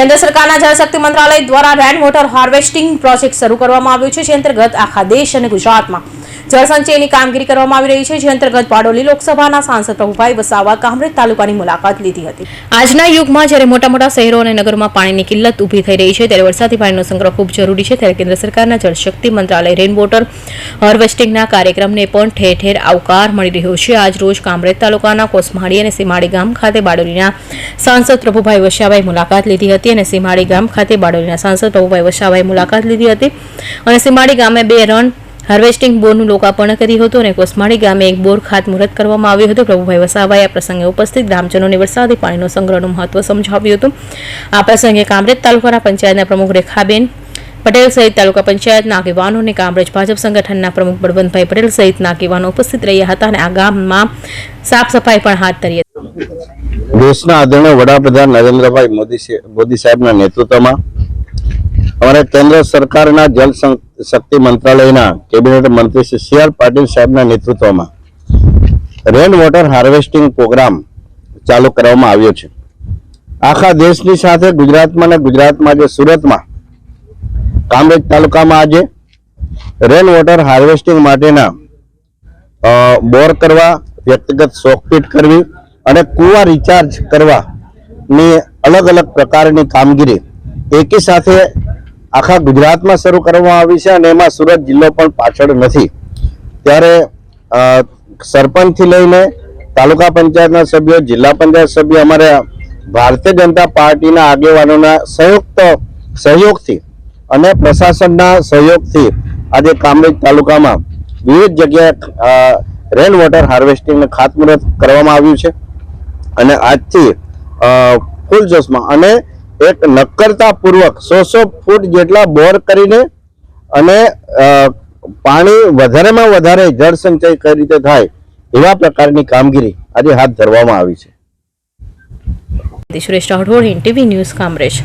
કેન્દ્ર સરકારના જળશક્તિ મંત્રાલય દ્વારા રેન વોટર હાર્વેસ્ટિંગ પ્રોજેક્ટ શરૂ કરવામાં આવ્યો છે, જે અંતર્ગત આખા દેશ અને ગુજરાતમાં જળસંચયની કામગીરી કરવામાં આવી રહી છે, જે અંતર્ગત બારડોલી લોકસભાના સાંસદ પ્રભુભાઈ વસાવા કામરેજ તાલુકાની મુલાકાત લીધી હતી. આજના યુગમાં જ્યારે મોટા મોટા શહેરો અને નગરોમાં પાણીની કિલ્લત ઊભી થઈ રહી છે, ત્યારે વરસાદી પાણીનો સંગ્રહ ખૂબ જરૂરી છે, ત્યારે કેન્દ્ર સરકારના જળશક્તિ મંત્રાલય રેન વોટર હાર્વેસ્ટિંગના કાર્યક્રમને પણ ઠેર ઠેર આવકાર મળી રહ્યો છે. આજ રોજ કામરેજ તાલુકાના કોસમાળી અને સીમાડી ગામ ખાતે બારડોલીના સાંસદ પ્રભુભાઈ વસાવાએ મુલાકાત લીધી હતી અને સીમાડી ગામ ખાતે બારડોલીના સાંસદ પ્રભુભાઈ વસાવાએ મુલાકાત લીધી હતી. અને સીમાડી ગામે બે રન હાર્વેસ્ટિંગ બોરનું લોકાર્પણ કર્યું હતું અને કોસમાડી ગામે એક બોર ખાતમુહૂર્ત કરવામાં આવ્યું હતું. પ્રભુભાઈ વસાવાએ આ પ્રસંગે ઉપસ્થિત ગ્રામજનોને વરસાદી પાણીનો સંગ્રહનું મહત્વ સમજાવ્યું હતું. આ પ્રસંગે કામરેજ તાલુકાના પંચાયતના પ્રમુખ રેખાબેન પટેલ સહિત તાલુકા પંચાયતના આગેવાનો અને કામરેજ ભાજપ સંગઠનના પ્રમુખ બળવંતભાઈ પટેલ સહિતના આગેવાનો ઉપસ્થિત રહ્યા હતા અને આ ગામમાં સાફ સફાઈ પણ હાથ ધરી હતી. દેશના આદરણીય વડાપ્રધાન નરેન્દ્રભાઈ મોદી મોદી સાહેબના નેતૃત્વમાં અમારા કેન્દ્ર સરકારના જલ શક્તિ મંત્રાલયના કેબિનેટ મંત્રી શ્રી સી આર પાટીલ સાહેબના નેતૃત્વમાં રેન વોટર હાર્વેસ્ટિંગ પ્રોગ્રામ ચાલુ કરવામાં આવ્યો છે. આખા દેશની સાથે ગુજરાતમાં અને ગુજરાતમાં જે સુરતમાં, કામરેજ તાલુકામાં આજે રેન વોટર હાર્વેસ્ટિંગ માટેના બોર કરવા વ્યક્તિગત સોકપીટ કરવી અને કુવા રિચાર્જ કરવાની અલગ અલગ પ્રકારની કામગીરી એકી સાથે આખા ગુજરાતમાં શરૂ કરવામાં આવી છે અને એમાં સુરત જિલ્લો પણ પાછળ નથી. ત્યારે સરપંચથી લઈને તાલુકા પંચાયતના સભ્યો, જિલ્લા પંચાયત સભ્ય, અમારા ભારતીય જનતા પાર્ટીના આગેવાનોના સંયુક્ત સહયોગથી અને પ્રશાસનના સહયોગથી આજે કામરેજ તાલુકામાં વિવિધ જગ્યાએ રેન વોટર હાર્વેસ્ટિંગને ખાતમુહૂર્ત કરવામાં આવ્યું છે. અને આજથી ફૂલ જોશમાં. અને એક નક્કરતાપૂર્વક સો સો ફૂટ જેટલા બોર કરીને અને પાણી વધારેમાં વધારે જળ સંચય કઈ રીતે થાય એવા પ્રકારની કામગીરી આજે હાથ ધરવામાં આવી છે. Suresh Rathod TV news, Kamrej.